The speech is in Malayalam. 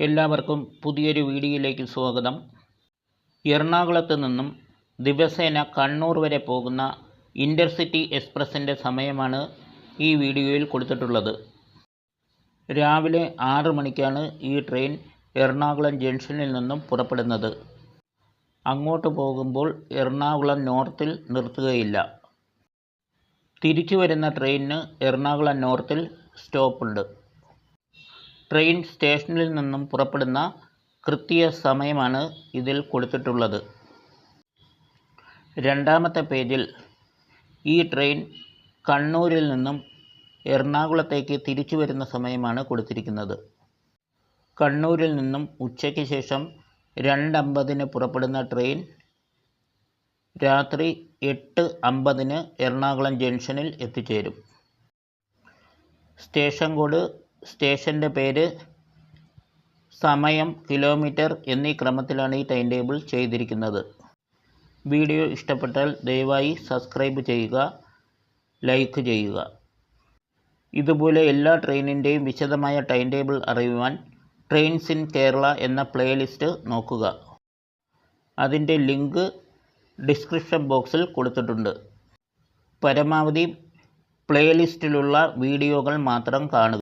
എല്ലാവർക്കും പുതിയൊരു വീഡിയോയിലേക്ക് സ്വാഗതം. എറണാകുളത്ത് നിന്നും ദിവസേന കണ്ണൂർ വരെ പോകുന്ന ഇന്റർസിറ്റി എക്സ്പ്രസിന്റെ സമയമാണ് ഈ വീഡിയോയിൽ കൊടുത്തിട്ടുള്ളത്. രാവിലെ ആറ് മണിക്കാണ് ഈ ട്രെയിൻ എറണാകുളം ജംഗ്ഷനിൽ നിന്നും പുറപ്പെടുന്നത്. അങ്ങോട്ട് പോകുമ്പോൾ എറണാകുളം നോർത്തിൽ നിർത്തുകയില്ല. തിരിച്ചു വരുന്ന ട്രെയിനിന് എറണാകുളം നോർത്തിൽ സ്റ്റോപ്പുണ്ട്. ട്രെയിൻ സ്റ്റേഷനിൽ നിന്നും പുറപ്പെടുന്ന കൃത്യ സമയമാണ് ഇതിൽ കൊടുത്തിട്ടുള്ളത്. രണ്ടാമത്തെ പേജിൽ ഈ ട്രെയിൻ കണ്ണൂരിൽ നിന്നും എറണാകുളത്തേക്ക് തിരിച്ചു വരുന്ന സമയമാണ് കൊടുത്തിരിക്കുന്നത്. കണ്ണൂരിൽ നിന്നും ഉച്ചയ്ക്ക് ശേഷം രണ്ടമ്പതിന് പുറപ്പെടുന്ന ട്രെയിൻ രാത്രി എട്ട് അമ്പതിന് എറണാകുളം ജംഗ്ഷനിൽ എത്തിച്ചേരും. സ്റ്റേഷൻ കോഡ് സ്റ്റേഷന്റെ പേര് സമയം കിലോമീറ്റർ എന്നീ ക്രമത്തിലാണ് ഈ ടൈം ടേബിൾ ചെയ്തിരിക്കുന്നത്. വീഡിയോ ഇഷ്ടപ്പെട്ടാൽ ദയവായി സബ്സ്ക്രൈബ് ചെയ്യുക ലൈക്ക് ചെയ്യുക. ഇതുപോലെ എല്ലാ ട്രെയിനിന്റെയും വിശദമായ ടൈം ടേബിൾ അറിയുവാൻ ട്രെയിൻസ് ഇൻ കേരള എന്ന പ്ലേലിസ്റ്റ് നോക്കുക. അതിന്റെ ലിങ്ക് ഡിസ്ക്രിപ്ഷൻ ബോക്സിൽ കൊടുത്തിട്ടുണ്ട്. പരമാവധി പ്ലേലിസ്റ്റിലുള്ള വീഡിയോകൾ മാത്രം കാണുക.